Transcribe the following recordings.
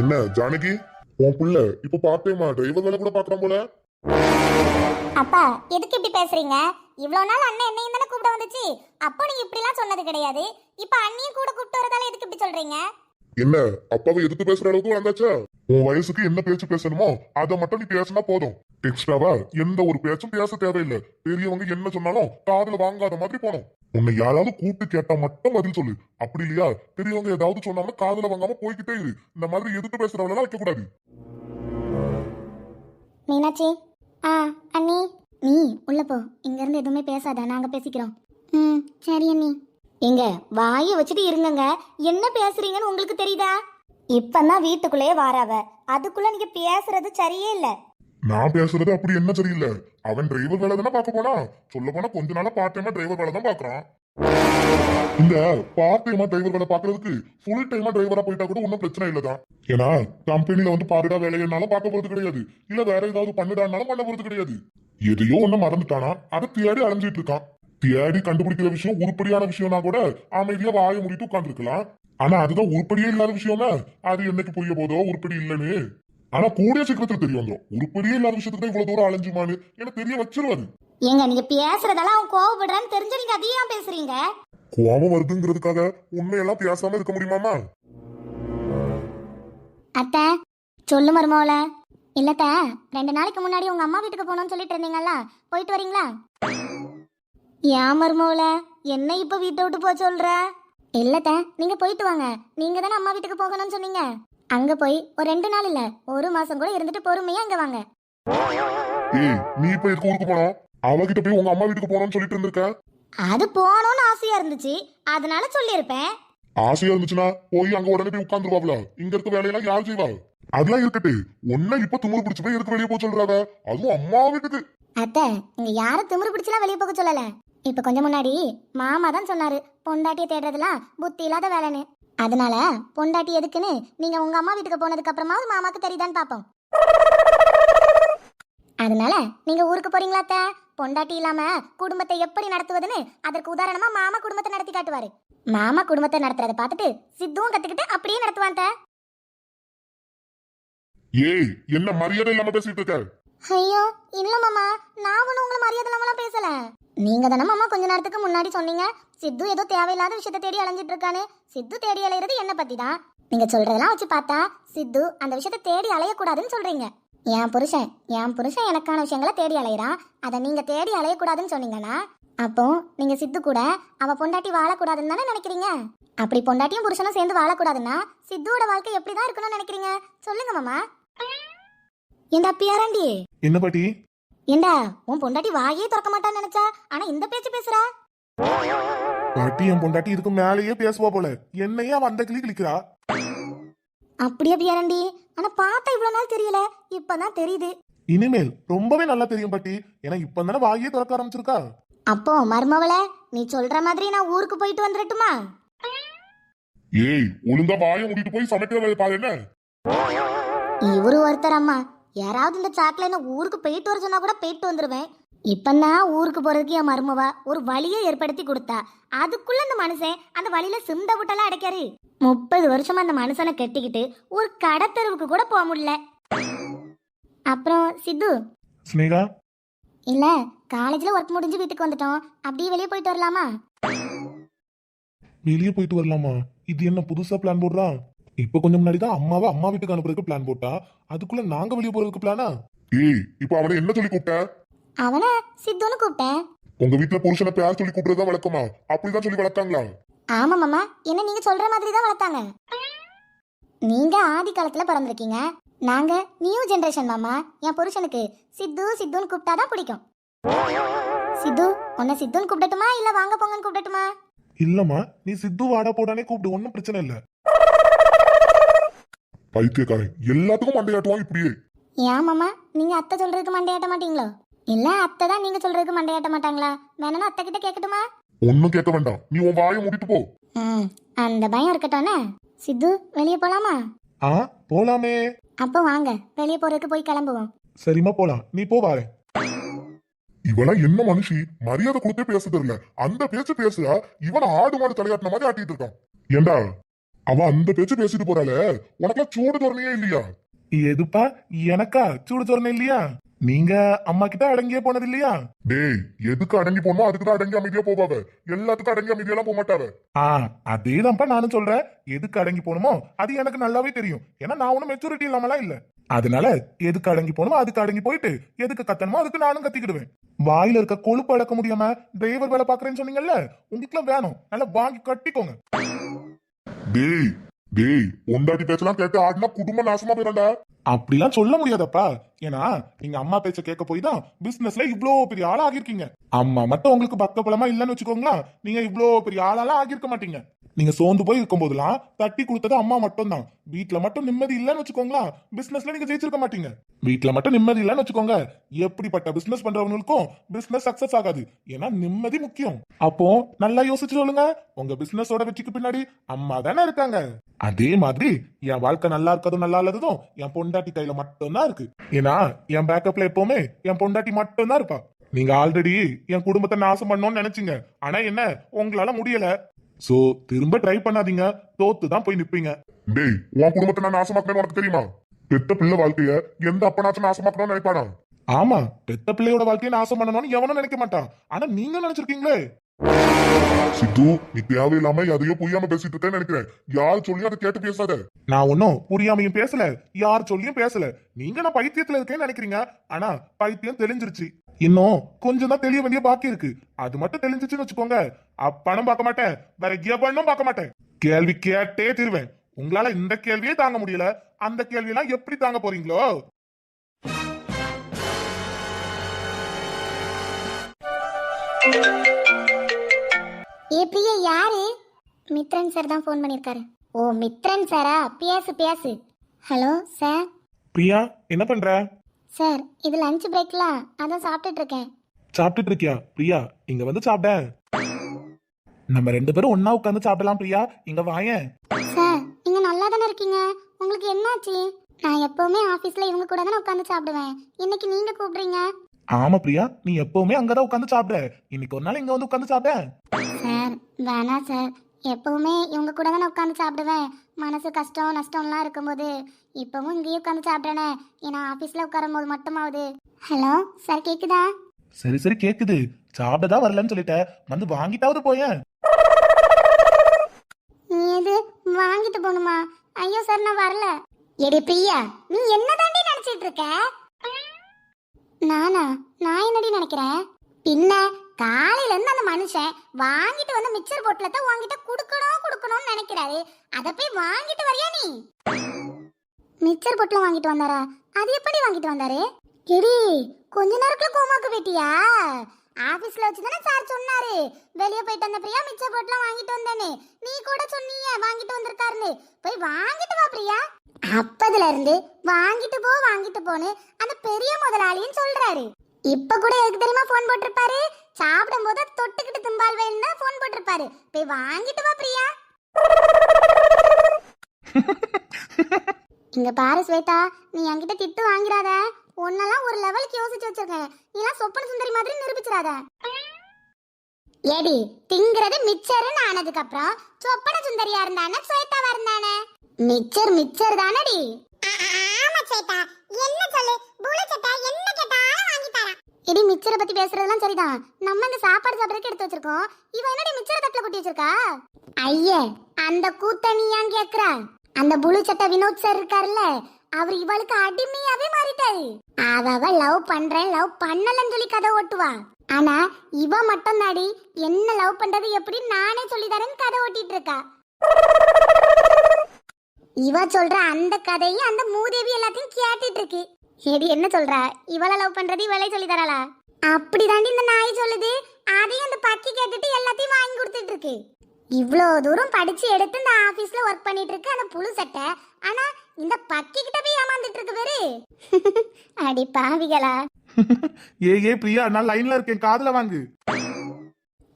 என்ன ஜானகி? உன் புள்ள இப்ப பார்த்தேமா டிரைவர் வேலை கூட பாக்குறான் போல? அப்பா எதுக்கு இப்படி பேசுறீங்க? இவ்வளவு நாள் அண்ணன் என்னையும் தானே கூப்பிட வந்துச்சு. அப்போ நீங்க இப்படிலாம் சொன்னது கிடையாது. இப்ப அண்ணியும் கூட கூப்பிட்டு வரதால எதுக்கு இப்படி சொல்றீங்க? என்ன அப்பாவை எதிர்த்து பேசுற அளவுக்கு வந்தாச்சா? உன் வயசுக்கு என்ன பேச்சு பேசணுமோ அதை மட்டும் நீ பேசினா போதும். எக்ஸ்ட்ராவா எந்த ஒரு பேச்சும் பேச தேவையில்லை. பெரியவங்க என்ன சொன்னாலும் காதுல வாங்காத மாதிரி போனோம் உன்னை யாராவது கூப்பிட்டு கேட்டா மட்டும் பதில் சொல்லு. அப்படி இல்லையா? பெரியவங்க ஏதாவது சொன்னாலும் காதுல வாங்காம போய்கிட்டே இரு. இந்த மாதிரி எதிர்த்து பேசுறவங்க வைக்க கூடாது மீனாட்சி. ஆ அண்ணி. நீ உள்ள போ. இங்க இருந்து எதுவுமே பேசாத. நாங்க பேசிக்கிறோம். ம் சரி அண்ணி. எங்க வாயை வச்சுட்டு இருங்கங்க. என்ன பேசுறீங்கன்னு உங்களுக்கு தெரியுதா? இப்பதான் வீட்டுக்குள்ளேயே வாராவ. அதுக்குள்ள நீங்க பேசுறது சரியே இல்ல. நான் பேசுறது அப்படி என்ன சரியில்லை? அவன் டிரைவர் வேலை தானே பார்க்க போனா? சொல்ல போனா கொஞ்ச நாளா பார்ட் டைமா டிரைவர் வேலை தான் பாக்குறான் இந்த பார்ட் டைமா டிரைவர் வேலை பாக்குறதுக்கு ஃபுல் டைமா டிரைவரா போயிட்டா கூட ஒன்றும் பிரச்சனை இல்லதான். ஏன்னா கம்பெனில வந்து பாருடா வேலையனாலும் பார்க்க போறது கிடையாது. இல்ல வேற ஏதாவது பண்ணுடானாலும் பண்ண போறது கிடையாது. எதையோ ஒண்ணு மறந்துட்டானா அதை தேடி அலைஞ்சிட்டு இருக்கான். தேடி கண்டுபிடிக்கிற விஷயம் உருப்படியான விஷயம்னா கூட அமைதியா வாயை மூடிட்டு உட்கார்ந்துருக்கலாம். ஆனா அதுதான் உருப்படியே இல்லாத விஷயம்னா அது என்னைக்கு புரிய போதோ உருப்படி இல்லைன்னு. ஆனா கூடிய சீக்கிரத்தில் தெரிய வந்துடும் உருப்படியே இல்லாத விஷயத்துக்கு இவ்வளவு தூரம் அலைஞ்சுமான்னு எனக்கு தெரிய வச்சிருவாரு. ஏங்க நீங்க பேசுறதெல்லாம் அவன் கோவப்படுறான்னு தெரிஞ்சு நீங்க அதையும் பேசுறீங்க? கோபம் வருதுங்கிறதுக்காக உண்மையெல்லாம் பேசாம இருக்க முடியுமாமா? அத்தை சொல்லு மருமோல இல்லத்த ரெண்டு நாளைக்கு முன்னாடி உங்க அம்மா வீட்டுக்கு போகணும்னு சொல்லிட்டு இருந்தீங்கல்ல? போயிட்டு வரீங்களா? ஏன் மருமோல என்ன இப்ப வீட்டை விட்டு போக சொல்ற? இல்லத்த நீங்க போயிட்டு வாங்க. நீங்க தானே அம்மா வீட்டுக்கு போகணும்னு சொன்னீங்க. அங்க போய் ஒரு ரெண்டு நாள் இல்ல ஒரு மாசம் கூட இருந்துட்டு பொறுமையா இங்க வாங்க. ஏய் நீ இப்ப எதுக்கு ஊருக்கு போனோம்? அவகிட்ட போய் உங்க அம்மா வீட்டுக்கு போனோம்னு சொல்லிட்டு இருந்திருக்க? அது போகணும்னு ஆசையா இருந்துச்சு. அதனால சொல்லியிருப்பேன். ஆசையா இருந்துச்சுன்னா போய் அங்க உடனே போய் உட்காந்துருவாப்ல இங்க இருக்க வேலையெல்லாம் யார் செய்வா? அதெல்லாம் இருக்கட்டு. உன்னை இப்ப துமுறு பிடிச்சு போய் எதுக்கு வெளியே போக சொல்றாவ. அதுவும் அம்மா வீட்டுக்கு. அத்தை இங்க யார திமிரு பிடிச்சலாம் வெளியே போக சொல்லல. இப்ப கொஞ்சம் முன்னாடி மாமா தான் சொன்னாரு பொண்டாட்டியை தேடுறதுலாம் புத்தி இல்லாத வேலைன்னு. அதனால பொண்டாட்டி எதுக்குன்னு நீங்க உங்க அம்மா வீட்டுக்கு போனதுக்கு அப்புறமாவது மாமாக்கு தெரியுதான்னு பாப்போம். அதனால நீங்க ஊருக்கு போறீங்களா அத்தை? பொண்டாட்டி இல்லாம குடும்பத்தை எப்படி நடத்துவதுன்னு அதற்கு உதாரணமா மாமா குடும்பத்தை நடத்தி காட்டுவாரு. மாமா குடும்பத்தை நடத்துறத பார்த்துட்டு சித்துவும் கத்துக்கிட்டு அப்படியே நடத்துவான் அத்தை. ஏய் என்ன மரியாதை இல்லாம பேசிட்டு இருக்க? ஐயோ இல்ல மாமா நான் ஒன்றும் உங்களை மரியாதை இல்லாமலாம் பேசல. நீங்க தானே மாமா கொஞ்ச நேரத்துக்கு முன்னாடி சொன்னீங்க. சித்து ஏதோ தேவையில்லாத விஷயத்த தேடி அலைஞ்சிட்டு இருக்கானு. சித்து தேடி அலையிறது என்ன பத்தி தான் நீங்க சொல்றதெல்லாம் வச்சு பார்த்தா சித்து அந்த விஷயத்த தேடி அலையக்கூடாதுன்னு சொல்றீங்க. என் புருஷன் என் புருஷன் எனக்கான விஷயங்களை தேடி அலையிறான் அதை நீங்க தேடி அலையக்கூடாதுன்னு சொன்னீங்கன்னா அப்போ நீங்க சித்து கூட அவ பொண்டாட்டி வாழக்கூடாதுன்னு தானே நினைக்கிறீங்க? அப்படி பொண்டாட்டியும் புருஷனும் சேர்ந்து வாழக்கூடாதுன்னா சித்துவோட வாழ்க்கை எப்படிதான் இருக்கணும்னு நினைக்கிறீங்க? சொல்லுங்க மாமா. ஏண்டா பியாரண்டி? என்ன பாட்டி? ஏண்டா உன் பொண்டாட்டி வாயே திறக்க மாட்டான்னு நினைச்சா? ஆனா இந்த பேச்சு பேசுற? பாட்டி என் பொண்டாட்டி இதுக்கு மேலேயே பேசுவா போல. என்னையா வந்த கிளி கிளிக்கிறா அப்படியே பியாரண்டி? ஆனா பார்த்தா இவ்வளவு நாள் தெரியல. இப்பதான் தெரியுது. இனிமேல் ரொம்பவே நல்லா தெரியும் பாட்டி. ஏன்னா இப்ப தானே வாயே திறக்க ஆரம்பிச்சிருக்கா. அப்போ மருமவள நீ சொல்ற மாதிரி நான் ஊருக்கு போயிட்டு வந்துடட்டுமா? ஏய் ஒழுங்கா வாயை மூடிட்டு போய் சமைக்கிற வேலை பாரு என்ன? இவரு ஒருத்தர் அம்மா. யாராவது இந்த சாக்குல ஊருக்கு போயிட்டு வர சொன்னா கூட போயிட்டு வந்துருவேன். இப்பதான் ஊருக்கு போறதுக்கு என் மருமவா ஒரு வழியை ஏற்படுத்தி கொடுத்தா. அதுக்குள்ள அந்த மனுஷன் அந்த வழியில சிந்த விட்டெல்லாம் அடைக்காரு. முப்பது வருஷமா அந்த மனுஷனை கட்டிக்கிட்டு ஒரு கடத்தெருவுக்கு கூட போக முடியல. அப்புறம் சித்து. ஸ்னேகா? இல்ல காலேஜ்ல ஒர்க் முடிஞ்சு வீட்டுக்கு வந்துட்டோம். அப்படியே வெளியே போயிட்டு வரலாமா? வெளியே போயிட்டு வரலாமா? இது என்ன புதுசா பிளான் போடுறா? இப்ப கொஞ்சம் முன்னாடி தான் அம்மாவை அம்மா வீட்டுக்கு அனுப்புறதுக்கு பிளான் போட்டா. அதுக்குள்ள நாங்க வெளியே போறதுக்கு பிளானா ஏய் இப்ப அவனை என்ன சொல்லி கூப்பிட்ட? அவனை சித்துன்னு கூப்பிட்டேன் உங்க வீட்டுல புருஷனை பேர் சொல்லி கூப்பிடுறதா வழக்கமா? அப்படிதான் சொல்லி வளர்த்தாங்களா? ஆமா மாமா. என்ன நீங்க சொல்ற மாதிரி தான் வளர்த்தாங்க. நீங்க ஆதி காலத்துல பிறந்திருக்கீங்க. நாங்க நியூ ஜெனரேஷன் மாமா. என் புருஷனுக்கு சித்து சித்துன்னு கூப்பிட்டாதான் பிடிக்கும். சித்து உன்னை சித்துன்னு கூப்பிடட்டுமா? இல்ல வாங்க போங்கன்னு கூப்பிடட்டுமா? இல்லம்மா நீ சித்து வாடா போடானே கூப்பிடு. ஒன்னும் பிரச்சனை இல்ல. பைத்தியக்காரன். எல்லாத்துக்கும் மண்டையாட்டுவான் இப்படியே. ஏன் மாமா? நீங்க அத்தை சொல்றதுக்கு மண்டையாட்ட மாட்டீங்களோ? இல்ல அத்தை தான் நீங்க சொல்றதுக்கு மண்டையாட்ட மாட்டாங்களா? வேணா அத்தை கிட்ட கேட்கட்டுமா ஒன்னும் கேட்க வேண்டாம். நீ உன் வாயை மூடிட்டு போ. ம் அந்த பயம் இருக்கட்டும்னே சித்து வெளியே போலாமா? ஆ போலாமே. அப்போ வாங்க வெளியே போறதுக்கு போய் கிளம்புவோம். சரிம்மா போலாம். நீ போ வாரேன். இவெல்லாம் என்ன மனுஷி? மரியாதை கொடுத்தே பேச தெரியல. அந்த பேச்சு பேசுறா இவன் ஆடு மாடு தலையாட்டின மாதிரி ஆட்டிட்டு இருக்கான். ஏண்டா? அவ அந்த பேச்சு பேசிட்டு போறாளே. உனக்குலாம் சூடு தோரணையே இல்லையா? எதுப்பா? எனக்கா சூடு தோரணை இல்லையா? நீங்க அம்மா கிட்ட அடங்கியே போனது இல்லையா? டேய் எதுக்கு அடங்கி போனோம் அதுக்கு தான் அடங்கி அமைதியா போவாவ. எல்லாத்துக்கும் அடங்கி அமைதியெல்லாம் போக மாட்டாவ. ஆ அதேதான்ப்பா நானும் சொல்றேன். எதுக்கு அடங்கி போகணுமோ அது எனக்கு நல்லாவே தெரியும். ஏன்னா நான் ஒன்றும் மெச்சூரிட்டி இல்லாமலாம் இல்ல. அதனால எதுக்கு அடங்கி போகணுமோ அதுக்கு அடங்கி போயிட்டு எதுக்கு கத்தணுமோ அதுக்கு நானும் கத்திக்கிடுவேன். வாயில இருக்க கொழுப்பு அடக்க முடியாம டிரைவர் வேலை பாக்குறேன்னு சொன்னீங்கல்ல உங்களுக்குலாம் வேணும். நல்லா வாங்கி கட்டிக்கோங்க. டேய் டேய் உண்டாட்டி பேச்செல்லாம் கேட்டு ஆடினா குடும்பம் நாசமா போயிடா அப்படிலாம் சொல்ல முடியாதப்பா. ஏன்னா நீங்க அம்மா பேச்ச கேட்க போய் தான் பிசினஸ்ல இவ்ளோ பெரிய ஆளா ஆகிருக்கீங்க அம்மா மட்டும் உங்களுக்கு பக்க பலமா இல்லைன்னு வச்சுக்கோங்களேன் நீங்க இவ்வளோ பெரிய ஆளாலாம் ஆகியிருக்க மாட்டீங்க. நீங்க சோர்ந்து போய் இருக்கும்போதெல்லாம் தட்டி கொடுத்தது அம்மா மட்டும் தான் வீட்டுல மட்டும் நிம்மதி இல்லைன்னு வச்சுக்கோங்களேன் பிசினஸ்ல நீங்க ஜெயிச்சிருக்க மாட்டீங்க. வீட்டுல மட்டும் நிம்மதி இல்லைன்னு வச்சுக்கோங்க. எப்படிப்பட்ட பிசினஸ் பண்றவங்களுக்கும் பிசினஸ் சக்சஸ் ஆகாது. ஏன்னா நிம்மதி முக்கியம். அப்போ நல்லா யோசிச்சு சொல்லுங்க. உங்க பிசினஸோட வெற்றிக்கு பின்னாடி அம்மா தானே இருக்காங்க. அதே மாதிரி என் வாழ்க்கை நல்லா இருக்கதும் நல்லா இல்லாததும் என் பொண்டாட்டி கையில மட்டும்தான் இருக்கு. ஏன்னா என் பேக்கப்ல எப்பவுமே என் பொண்டாட்டி மட்டும்தான் இருப்பா. நீங்க ஆல்ரெடி என் குடும்பத்தை நாசம் பண்ணோம்னு நினைச்சீங்க. ஆனா என்ன? உங்களால முடியல. சோ திரும்ப ட்ரை பண்ணாதீங்க. தோத்து தான் போய் நிப்பீங்க. டேய் உன் குடும்பத்தை நான் நாசமாக்கணும்னு உனக்கு தெரியுமா? பெத்த பிள்ளை வாழ்க்கைய எந்த அப்பனாச்சும் நாசமாக்கணும்னு நினைப்பானா? ஆமா பெத்த பிள்ளையோட வாழ்க்கையை நாசம் பண்ணணும்னு எவனும் நினைக்க மாட்டான். ஆனா நீங்க நினைச்சிருக்கீங்களே? சித்து நீ தேவையில்லாம எதையோ புரியாம பேசிட்டு இருக்கேன்னு நினைக்கிறேன். யார் சொல்லி அதை கேட்டு பேசாத. நான் ஒன்னும் புரியாமையும் பேசல. யார் சொல்லியும் பேசல. நீங்க நான் பைத்தியத்துல இருக்கேன்னு நினைக்கிறீங்க. ஆனா பைத்தியம் தெளிஞ்சிருச்சு. இன்னும் கொஞ்சம் தான் தெளிய வேண்டிய பாக்கி இருக்கு. அது மட்டும் தெளிஞ்சிச்சுன்னு வச்சுக்கோங்க. அப்பனும் பார்க்க மாட்டேன். வேற எவனும் பார்க்க மாட்டேன். கேள்வி கேட்டே தீருவேன். உங்களால இந்த கேள்வியே தாங்க முடியல. அந்த கேள்வியெல்லாம் எப்படி தாங்க போறீங்களோ? பிரியா யாரு? மித்ரன் சார் தான் ஃபோன் பண்ணியிருக்காரு ஓ மித்ரன் சாரா பேசு பேசு ஹலோ சார் பிரியா என்ன பண்ற? சார் இது லஞ்ச் பிரேக்லாம் அதான் சாப்பிட்டுட்டு இருக்கேன். சாப்பிட்டுட்டு இருக்கியா? பிரியா இங்க வந்து சாப்பிட. நம்ம ரெண்டு பேரும் ஒன்னா உட்காந்து சாப்பிடலாம் பிரியா. இங்க வாயேன் சார் நீங்க நல்லா தானே இருக்கீங்க? உங்களுக்கு என்னாச்சு? நான் எப்பவுமே ஆபீஸ்ல இவங்க கூட தானே உட்காந்து சாப்பிடுவேன். இன்னைக்கு நீங்க கூப்பிடுறீங்க? ஆமா பிரியா. நீ எப்பவுமே அங்கதான் உட்காந்து சாப்பிட இன்னைக்கு ஒரு நாள் இங்க வந்து உட்காந்து சாப்பிட. சார் வேணாம் சார். எப்பவுமே இவங்க கூட தானே உட்காந்து சாப்பிடுவேன். மனசு கஷ்டம் நஷ்டம்லாம் இருக்கும்போது இப்பவும் இங்கேயே உட்காந்து சாப்பிட்றேனே. ஏன்னா ஆஃபீஸில் உட்காரும் போது மட்டுமாவது. ஹலோ சார் கேக்குதா? சரி சரி கேக்குது. சாப்பிடதான் வரலன்னு சொல்லிட்ட. வந்து வாங்கிட்டாவது போயேன். எது? வாங்கிட்டு போகணுமா? ஐயோ சார் நான் வரல. எடி பிரியா நீ என்ன தாண்டி நினைச்சிட்டு இருக்க? நானா? நான் என்னடி நினைக்கிறேன்? பின்ன காலையில இருந்து அந்த மனுஷன் வாங்கிட்டு வந்து மிக்சர் பொட்டலத்தை உங்ககிட்ட குடுக்கணும் குடுக்கணும்னு நினைக்கிறாரு. அத போய் வாங்கிட்டு வரியா நீ? மிக்சர் பொட்டலம் வாங்கிட்டு வந்தாரா? அது எப்படி வாங்கிட்டு வந்தாரு? கிடி கொஞ்ச நேரத்துல கோமாக்கு போயிட்டியா? ஆபீஸ்ல வச்சு தானே சார் சொன்னாரு. வெளிய போயிட்டு வந்த பிரியா மிச்சர் பொட்டலம் வாங்கிட்டு வந்தேன்னு. நீ கூட சொன்னீங்க வாங்கிட்டு வந்திருக்காருன்னு. போய் வாங்கிட்டு வா பிரியா. அப்பதுல இருந்து வாங்கிட்டு போ வாங்கிட்டு போன்னு அந்த பெரிய முதலாளின்னு சொல்றாரு. இப்ப கூட எதுக்கு தெரியுமா போன் போட்டிருப்பாரு? சாப்பிடும் போது தொட்டுக்கிட்டு தும்பால் வேணும்னா போன் போட்டிருப்பாரு. போய் வாங்கிட்டு வா பிரியா. இங்க பாரு ஸ்வேதா நீ என்கிட்ட திட்டு வாங்கிறாத. உன்னெல்லாம் ஒரு லெவலுக்கு யோசிச்சு வச்சிருக்கேன். நீலாம் சொப்பன சுந்தரி மாதிரி நிரூபிச்சிடாத. ஏடி திங்கிறது மிச்சர்னு ஆனதுக்கு அப்புறம் சொப்பன சுந்தரியா இருந்தானே ஸ்வேதாவா இருந்தானே? மிச்சர் மிச்சர் தானடி. ஆமா ஸ்வேதா. என்ன சொல்லு? இடி மிச்சரை பத்தி பேசுறதெல்லாம் சரிதான். நம்ம இந்த சாப்பாடு சாப்பிடறதுக்கு எடுத்து வச்சிருக்கோம். இவ என்னடி மிச்சரை தட்டுல கொட்டி வச்சிருக்கா? ஐயே அந்த கூத்த நீ ஏன் கேக்குற? அந்த புளு சட்டை வினோத் சார் இருக்காருல்ல அவர் இவளுக்கு அடிமையாவே மாறிட்டாரு. அவ அவ லவ் பண்றேன் லவ் பண்ணலன்னு சொல்லி கதை ஓட்டுவா. ஆனா இவ மட்டும் தாடி என்ன லவ் பண்றது எப்படி நானே சொல்லி தரேன்னு கதை ஓட்டிட்டு இருக்கா இவ சொல்ற அந்த கதையும் அந்த மூதேவி எல்லாத்தையும் கேட்டுட்டு இருக்கு எடி என்ன சொல்றா? இவள லவ் பண்றது இவளே சொல்லி தராளா? அப்படிதாண்டி இந்த நாய் சொல்லுது. அதையும் அந்த பக்கி கேட்டுட்டு எல்லாத்தையும் வாங்கி கொடுத்துட்டு இருக்கு இவ்வளோ தூரம் படிச்சு எடுத்து இந்த ஆபீஸ்ல ஒர்க் பண்ணிட்டு இருக்கு அந்த புழு சட்டை. ஆனா இந்த பக்கி கிட்ட போய் ஏமாந்துட்டு இருக்கு பேரு அடி பாவிகளா. ஏ ஏ பிரியா நான் லைன்ல இருக்கேன். காதுல வாங்கு.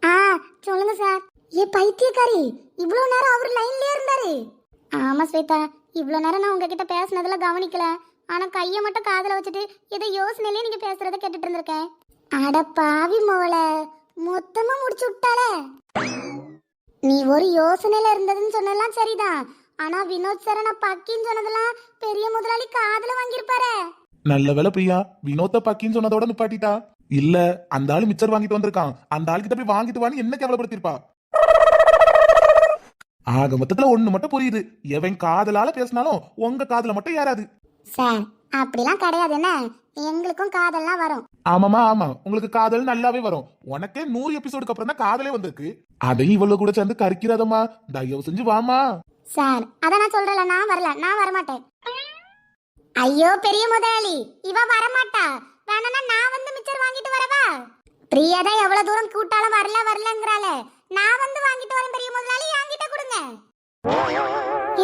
ஆ சொல்லுங்க சார். ஏ பைத்தியக்காரி இவ்வளோ நேரம் அவர் லைன்லயே இருந்தாரு. ஆமா ஸ்வேதா. இவ்வளோ நேரம் நான் உங்ககிட்ட பேசுனதுல கவனிக்கல. ஆனா கையை மட்டும் காதுல வச்சுட்டு ஏதோ யோசனையிலே நீங்க பேசுறத கேட்டுட்டு இருந்திருக்கேன் அட பாவி மோள மொத்தமா முடிச்சு விட்டாளே. நீ ஒரு யோசனையில இருந்ததுன்னு சொன்னதெல்லாம் சரிதான். ஆனா வினோத் சார நான் பக்கின்னு சொன்னதெல்லாம் பெரிய முதலாளி காதுல வாங்கியிருப்பாரு. நல்ல வேலை பிரியா வினோத்த பக்கின்னு சொன்னதோட நிப்பாட்டிட்டா? இல்ல அந்த ஆளு மிச்சர் வாங்கிட்டு வந்திருக்கான். அந்த ஆள் கிட்ட போய் வாங்கிட்டு வான்னு என்ன கேவலப்படுத்திருப்பா ஆக மொத்தத்துல ஒண்ணு மட்டும் புரியுது. எவன் காதலால பேசினாலும் உங்க காதல மட்டும் ஏறாது. சார் அப்படிலாம் கிடையாது என்ன? எங்களுக்கும் காதல்லாம் வரும். ஆமாமா ஆமா. உங்களுக்கு காதல் நல்லாவே வரும். உனக்கே நூறு எபிசோடுக்கு அப்புறம் தான் காதலே வந்திருக்கு. அதையும் இவ்வளவு கூட சேர்ந்து கறிக்கிறதம்மா தயவு செஞ்சு வாமா சார் அத நான் சொல்றல நான் வரல நான் வரமாட்டேன். ஐயோ பெரிய முதலாளி இவ வரமாட்டா. வேணா நான் வந்து மிச்சர் வாங்கிட்டு வரவா? பிரியா தான் எவ்வளவு தூரம் கூட்டாலும் வரல வரலங்கறாளே. நான் வந்து வாங்கிட்டு வரேன் பெரிய முதலாளி என்கிட்ட கொடுங்க.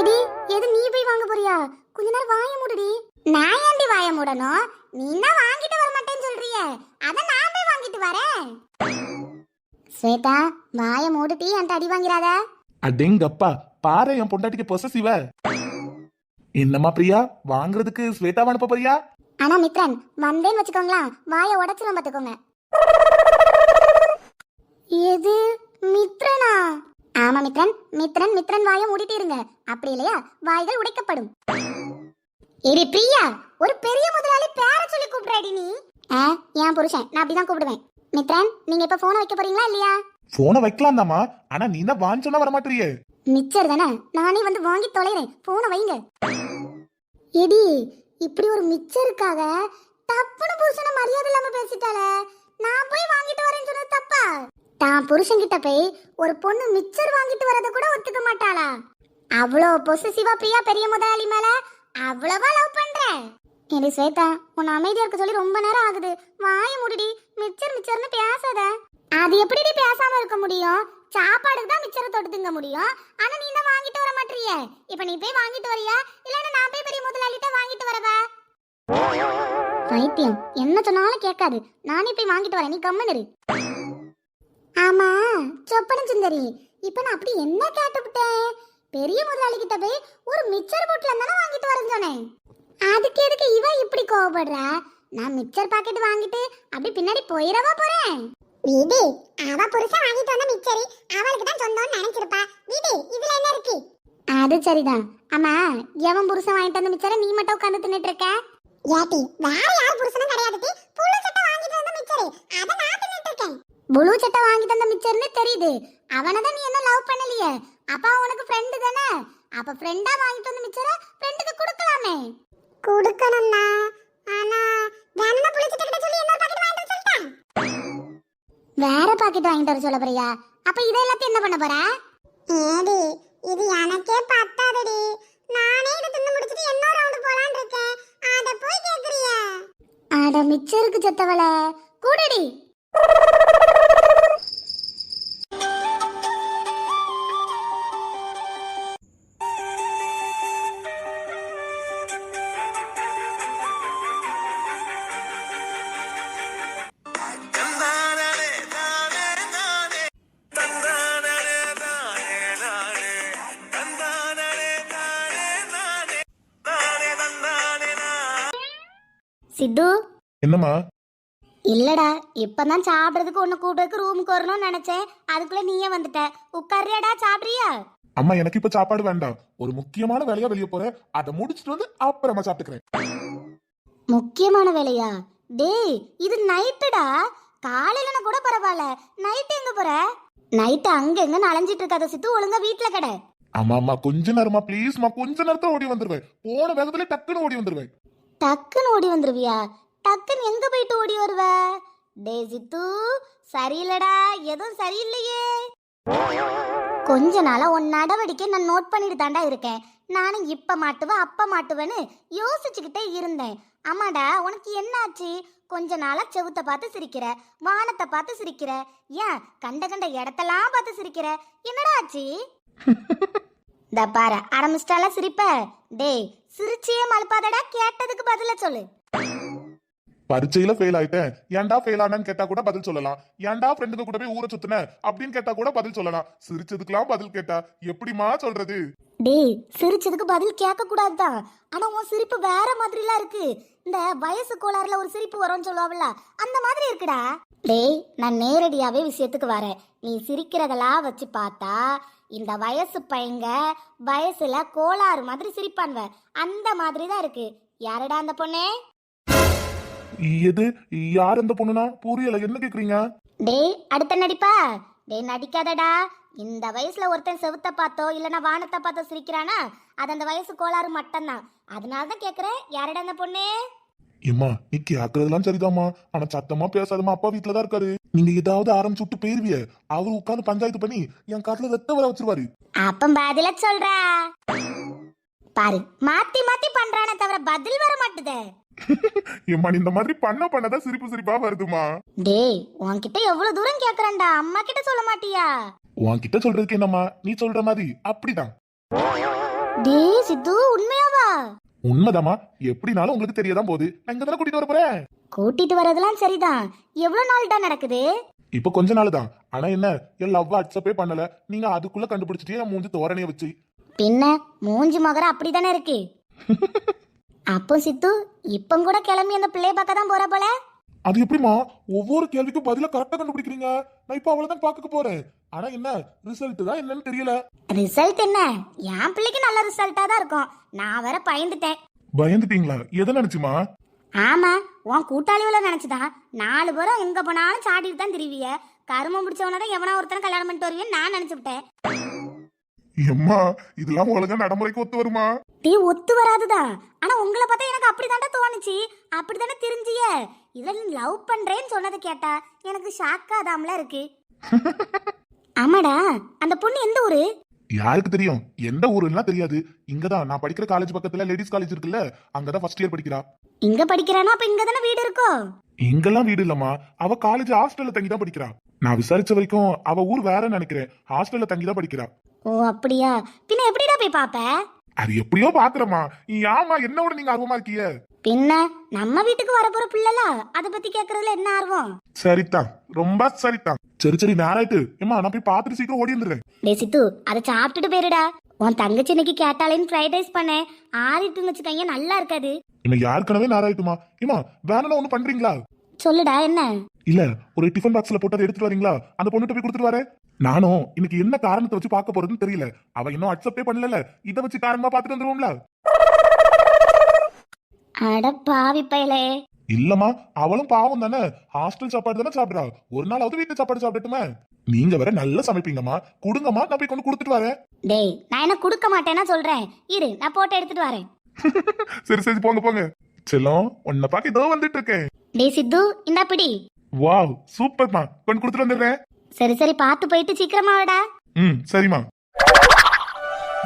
எடி எது நீ போய் வாங்க போறியா? கொஞ்ச நேரம் வாய மூடுடி. நான் ஏன்டி வாய மூடணும்? நீ தான் வாங்கிட்டு வர மாட்டேன்னு சொல்றியே. அத நான் போய் வாங்கிட்டு வரேன். ஸ்வேதா வாய மூடுட்டி என்கிட்ட அடி வாங்கிறாத. அடேங்கப்பா பாரு என் பொண்டாட்டிக்கு பொசசிவ என்னம்மா பிரியா வாங்குறதுக்கு ஸ்வேதாவை அனுப்ப போறியா? ஆனா மித்ரன் வந்தேன்னு வச்சுக்கோங்களேன் வாயை உடச்சிரும் பாத்துக்கோங்க எது? மித்ரனா? ஆமா மித்ரன் மித்ரன் மித்ரன் வாயை மூடிட்டு இருங்க. அப்படி இல்லையா? வாய்கள் உடைக்கப்படும். எடி பிரியா. ஒரு பெரிய முதலாளி பேர சொல்லி கூப்பிடுறாடி நீ. ஆ என் புருஷன். நான் அப்படிதான் கூப்பிடுவேன். மித்ரன் நீங்க இப்ப போனை வைக்க போறீங்களா இல்லையா? போனை வைக்கலாம் தாமா ஆனா நீ தான் வான்னு சொன்னா வரமாட்டியே மிச்சர் தானே? நானே வந்து வாங்கி தொலைறேன். போனை வைங்க. எடி இப்படி ஒரு மிச்சருக்காக தப்புன்னு புருஷனை மரியாதை இல்லாம பேசிட்டாளே. நான் போய் வாங்கிட்டு வரேன்னு சொன்னது தப்பா? தான் புருஷன்கிட்ட போய் ஒரு பொண்ணு மிச்சர் வாங்கிட்டு வரத கூட ஒத்துக்க மாட்டாளா? அவ்வளோ பொசசிவா பிரியா பெரிய முதலாளி மேல அவ்வளவா லவ் பண்ற? ஏடி ஸ்வேதா உன்னை அமைதியா இருக்க சொல்லி ரொம்ப நேரம் ஆகுது. வாய முடிடி. மிச்சர் மிச்சர்னு பேசாத. அது எப்படிடி பேசாம இருக்க முடியும்? சாப்பாடுக்கு தான் மிச்சரை தொட்டுதுங்க முடியும். ஆனா நீ தான் வாங்கிட்டு வர மாட்டீங்க இப்ப நீ போய் வாங்கிட்டு வரியா? இல்லன்னா நான் போய் பெரிய முதலாளிட்ட வாங்கிட்டு வரவா? பைத்தியம் என்ன சொன்னாலும் கேட்காது. நானே போய் வாங்கிட்டு வரேன். நீ கம்மனு ஆமா சொப்பன சுந்தரி. இப்ப நான் அப்படி என்ன கேட்டுக்கிட்டேன்? பெரிய முதலாளி கிட்ட போய் ஒரு மிச்சர் பொட்டில் தானே வாங்கிட்டு வரேன்னு சொன்னேன். அதுக்கு எதுக்கு இவன் இப்படி கோவப்படுறா? நான் மிச்சர் பாக்கெட் வாங்கிட்டு அப்படி பின்னாடி போயிடவா போறேன்? வீடு அவ புருஷன் வாங்கிட்டு வந்த மிச்சரி அவளுக்கு தான் சொந்தம்னு நினைச்சிருப்பா. விடு இதுல என்ன இருக்கு? அது சரிதான். ஆமா எவன் புருஷன் வாங்கிட்டு வந்த மிச்சரை நீ மட்டும் உட்காந்து தின்னுட்டு இருக்க? ஏட்டி வேற யார் புருஷனும் கிடையாது புழு சட்டை வாங்கிட்டு வந்த மிச்சரு அத நான் தின்னுட்டு இருக்கேன். புழு சட்டை வாங்கிட்டு வந்த மிச்சர்னு தெரியுது. அவனை தான் நீ என்ன லவ் பண்ணலையே. அப்ப உனக்கு ஃப்ரெண்டு தானே? அப்ப ஃப்ரெண்டா வாங்கிட்டு வந்த மிச்சரை ஃப்ரெண்டுக்கு கொடுக்கலாமே. கொடுக்கணும்னா ஆனா வேணும்னா புழு சட்டை கிட்ட சொல்லி என்ன பாக்கெட் வாங்கிட்டு வர சொல்லிட்டேன் வேற பாக்கெட் வாங்கிட்டு வர சொல்ல போறியா? அப்ப இதை எல்லாத்தையும் என்ன பண்ண போற? ஏடி இது எனக்கே பத்தாதடி. நானே இதை தின்னு முடிச்சிட்டு என்ன ரவுண்ட் போலான்னு இருக்கேன். அத போய் கேக்குறிய. அட மிச்சருக்கு செத்தவள. கூடடி. சித்து? என்னம்மா? இல்லடா இப்பதான் சாப்பிடுறதுக்கு ஒன்னு கூப்பிடுறதுக்கு ரூமுக்கு வரணும்னு நினைச்சேன். அதுக்குள்ள நீயே வந்துட்ட. உட்காரியாடா சாப்பிடுறியா? அம்மா எனக்கு இப்ப சாப்பாடு வேண்டாம். ஒரு முக்கியமான வேலையா வெளியே போறேன். அதை முடிச்சிட்டு வந்து அப்புறமா சாப்பிட்டுக்கிறேன். முக்கியமான வேலையா? டேய் இது நைட்டுடா காலையிலனா கூட பரவாயில்ல. நைட் எங்க போற? நைட்டு அங்க எங்க நலஞ்சிட்டு இருக்காத சித்து. ஒழுங்கா வீட்ல கடை. ஆமா அம்மா கொஞ்ச நேரமா ப்ளீஸ்மா கொஞ்ச நேரத்துல ஓடி வந்துருவேன். போன வேகத்துல டக்குன்னு ஓடி வந்துருவேன். டக்குன்னு ஓடி வந்துருவியா? டக்குன்னு எங்க போயிட்டு ஓடி வருவ? டே சித்து சரியில்லடா. எதுவும் சரியில்லையே. கொஞ்ச நாளா உன் நடவடிக்கை நான் நோட் பண்ணிட்டு தாண்டா இருக்கேன். நானும் இப்ப மாட்டுவேன் அப்ப மாட்டுவேன்னு யோசிச்சுக்கிட்டே இருந்தேன். ஆமாடா உனக்கு என்னாச்சு? கொஞ்ச நாளா செவுத்த பார்த்து சிரிக்கிற வானத்தை பார்த்து சிரிக்கிற. ஏன் கண்ட கண்ட இடத்தெல்லாம் பார்த்து சிரிக்கிற? என்னடா ஆச்சு? இந்த பாரு ஆரம்பிச்சிட்டால சிரிப்ப? டேய் சிரிச்சியே மழுப்பாதடா கேட்டதுக்கு பதில சொல்லு. பரீட்சையில ஃபெயில் ஆயிட்டேன். ஏன்டா ஃபெயில் ஆனேன்னு கேட்டா கூட பதில் சொல்லலாம். ஏன்டா ஃப்ரெண்டுங்க கூட போய் ஊரை சுத்தின? அப்படின்னு கேட்டா கூட பதில் சொல்லலாம். சிரிச்சதுக்கெல்லாம் பதில் கேட்டா. எப்படிமா சொல்றது? டேய் சிரிச்சதுக்கு பதில் கேட்க கூடாதுதான் ஆனா உன் சிரிப்பு வேற மாதிரிலாம் இருக்கு. இந்த வயசு கோளாறுல ஒரு சிரிப்பு வரும்னு சொல்லுவாங்கல்ல அந்த மாதிரி இருக்குடா. டேய் நான் நேரடியாவே விஷயத்துக்கு வரேன். நீ சிரிக்கிறதெல்லாம் வச்சு பார்த்தா இந்த வயசு பையங்க வயசுல கோளாறு மாதிரி சிரிப்பான்வ. அந்த மாதிரி தான் இருக்கு. யாரடா அந்த பொண்ணே? எது? யார் அந்த பொண்ணுனா? புரியல. என்ன கேக்குறீங்க? டேய் அடுத்த நடிப்பா? டேய் நடிக்காதடா. இந்த வயசுல ஒருத்தன் செவுத்த பார்த்தோ இல்லனா வானத்தை பார்த்தோ சிரிக்கிறானா? அது அந்த வயசு கோளாறு மட்டும்தான். அதனால தான் கேக்குறேன். யாரடா அந்த பொண்ணு? ஏம்மா நீ கேக்குறதெல்லாம் சரிதாம்மா. ஆனா சத்தமா பேசாதம்மா அப்பா வீட்டுல தான் இருக்காரு. நீங்க ஏதாவது ஆரம்பிச்சு விட்டு போயிருவிய. அவர் உட்கார்ந்து பஞ்சாயத்து பண்ணி என் காட்டுல ரத்த வர வச்சிருவாரு. அப்ப பதில சொல்றா. பாரு மாத்தி மாத்தி பண்றானே தவிர பதில் வர மாட்டுதே. ஏம்மா இந்த மாதிரி பண்ண பண்ணதான் சிரிப்பு சிரிப்பா வருதுமா டேய் உன்கிட்ட எவ்வளவு தூரம் கேக்குறேன்டா. அம்மா கிட்ட சொல்ல மாட்டியா? உன்கிட்ட சொல்றதுக்கு என்னம்மா? நீ சொல்ற மாதிரி அப்படிதான். டேய் சித்து உண்மையாவா? உண்மைதாம்மா. எப்படினாலும் உங்களுக்கு தெரியதான் போகுது. நான் இங்க தானே கூட்டிட்டு வர போறேன் கூட்டிட்டு வரதெல்லாம் சரிதான். எவ்வளவு நாள்டா நடக்குது? இப்ப கொஞ்ச நாள் தான். ஆனா என்ன என் லவ் அக்செப்டே பண்ணல. நீங்க அதுக்குள்ள கண்டுபிடிச்சிட்டே என் மூஞ்சி தோரணைய வச்சு. பின்ன மூஞ்சி மகர அப்படிதானே இருக்கு? அப்போ சித்து இப்ப கூட கிளம்பி அந்த பிள்ளைய பார்க்க தான் போற போல? அது எப்படிமா ஒவ்வொரு கேள்விக்கும் பதில கரெக்டா கண்டுபிடிக்கிறீங்க. நான் இப்ப அவ்வளவுதான் பாக்க போறேன். ஆனா என்ன? ரிசல்ட் தான் என்னன்னு தெரியல. ரிசல்ட் என்ன? என் பிள்ளைக்கு நல்ல ரிசல்ட்டா தான் இருக்கும். நான் வேற பயந்துட்டேன். பயந்துட்டீங்களா? எதை நினைச்சுமா? ஆமா உன் கூட்டாளிவுல நினைச்சுதான் நாலு பேரும் எங்க போனாலும் சாடிட்டு தான் திருவிய. கருமம் பிடிச்சவன தான் எவனா ஒருத்தனை கல்யாணம் பண்ணிட்டு வருவேன்னு நான் நினைச்சுட்டேன் எம்மா இதெல்லாம் ஒழுங்கா நடைமுறைக்கு ஒத்து வருமா? டீ ஒத்து வராதுதான் ஆனா உங்களை பார்த்தா எனக்கு அப்படிதான்டா தோணுச்சு. அப்படிதானே தெரிஞ்சிய. இதுல நீ லவ் பண்றேன்னு சொன்னதை கேட்டா எனக்கு ஷாக்காதாம்ல இருக்கு. ஆமாடா அந்த பொண்ணு எந்த ஊரு? யாருக்கு தெரியும்? எந்த ஊருலாம் தெரியாது. இங்கதான். நான் படிக்கிற காலேஜ் பக்கத்துல லேடிஸ் காலேஜ் இருக்குல்ல அங்கதான் ஃபர்ஸ்ட் இயர் படிக்கிறா. இங்க படிக்கிறானா? அப்ப இங்க தானே வீடு இருக்கோ? இங்கெல்லாம் வீடு இல்லம்மா. அவ காலேஜ் ஹாஸ்டல்ல தங்கி தான் படிக்கிறா. நான் விசாரிச்ச வரைக்கும் அவ ஊர் வேற நினைக்கிறேன். ஹாஸ்டல்ல தங்கி தான் படிக்கிறா. ஓ அப்படியா? பின்ன எப்படிடா போய் பாப்ப அது எப்படியோ பாக்குறமா ஏமா என்னோட நீங்க ஆர்வமா இருக்கீங்க? பின்ன நம்ம வீட்டுக்கு வரப்போற பிள்ளைல அத பத்தி கேக்குறதுல என்ன ஆர்வம்? சரிதான் ரொம்ப சரிதான் சரி சரி நேராயிட்டு ஏமா நான் போய் பார்த்துட்டு சீக்கிரம் ஓடி வந்துடுறேன். டே சித்து அதை சாப்பிட்டுட்டு போயிருடா. உன் தங்கச்சி இன்னைக்கு கேட்டாலேன்னு ஃப்ரைட் ரைஸ் பண்ணேன். ஆறிட்டுன்னு வச்சுக்கோங்க நல்லா இருக்காது. இன்னும் யாருக்கனவே நேராயிட்டுமா ஏமா வேணும்னா ஒண்ணு பண்றீங்களா? சொல்லுடா என்ன? இல்ல ஒரு டிஃபன் பாக்ஸ்ல போட்டு அதை எடுத்துட்டு வரீங்களா? அந்த பொண்ணுகிட்ட போய் கொடுத்துட்டு வரேன். நானும் இன்னைக்கு என்ன காரணத்தை வச்சு பார்க்க போறதுன்னு தெரியல. அவ இன்னும் அக்செப்டே பண்ணல இதை வச்சு காரணமா பார்த்துட்டு வந்துருவோம்ல. அட பாவி பயலே. இல்லம்மா அவளும் பாவம் தானே? ஹாஸ்டல் சாப்பாடு தானே சாப்பிடுறா. ஒரு நாளாவது வீட்டு சாப்பாடு சாப்பிடட்டுமே? நீங்க வேற நல்லா சமைப்பீங்கம்மா. கொடுங்கம்மா நான் போய் கொண்டு கொடுத்துட்டு வரேன். டேய் நான் என்ன கொடுக்க மாட்டேன்னா சொல்றேன். இரு நான் போட்டு எடுத்துட்டு வரேன். சரி சரி போங்க போங்க. செல்லம் உன்னை பார்க்க இதோ வந்துட்டு இருக்கேன். டேய் சித்து இந்தா பிடி. வாவ் சூப்பர்மா. கொண்டு கொடுத்துட்டு வந்துடுறேன். சரி சரி பார்த்து போயிட்டு சீக்கிரமா வாடா. ம் சரிம்மா.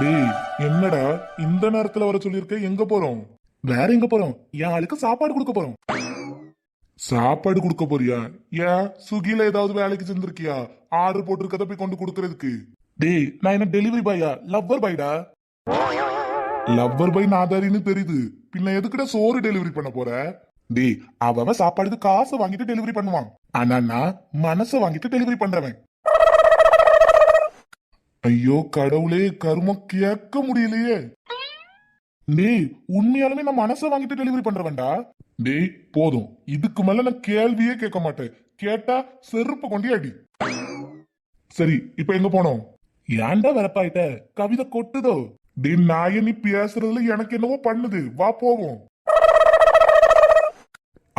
டேய் என்னடா இந்த நேரத்துல வர சொல்லியிருக்க? எங்க போறோம்? வேற எங்க போறோம்? என் ஆளுக்கு சாப்பாடு கொடுக்க போறோம். சாப்பாடு கொடுக்க போறியா? ஏன்? சுகில ஏதாவது வேலைக்கு செஞ்சிருக்கியா? ஆர்டர் போட்டிருக்கத போய் கொண்டு கொடுக்கறதுக்கு. டேய் நான் என்ன டெலிவரி பாயா லவ்வர் பாய்டா லவ்வர் பாய் நாதாரின்னு தெரியுது. பின்ன எதுக்குடா சோறு டெலிவரி பண்ண போற? டேய் அவன் சாப்பாடுக்கு காசு வாங்கிட்டு டெலிவரி பண்ணுவான். ஆனா நான் மனசை வாங்கிட்டு டெலிவரி பண்றவன். ஐயோ கடவுளே கருமம் கேட்க முடியலையே. டேய் உண்மையாலுமே நான் மனசை வாங்கிட்டு டெலிவரி பண்றவன்டா. டேய் போதும். இதுக்கு மேல நான் கேள்வியே கேட்க மாட்டேன். கேட்டா செருப்பு கொண்டே அடி. சரி இப்ப எங்க போனோம்? ஏன்டா வரப்பாயிட்ட கவிதை கொட்டுதோ? டேய் நாய நீ பேசுறதுல எனக்கு என்னவோ பண்ணுது. வா போவோம்.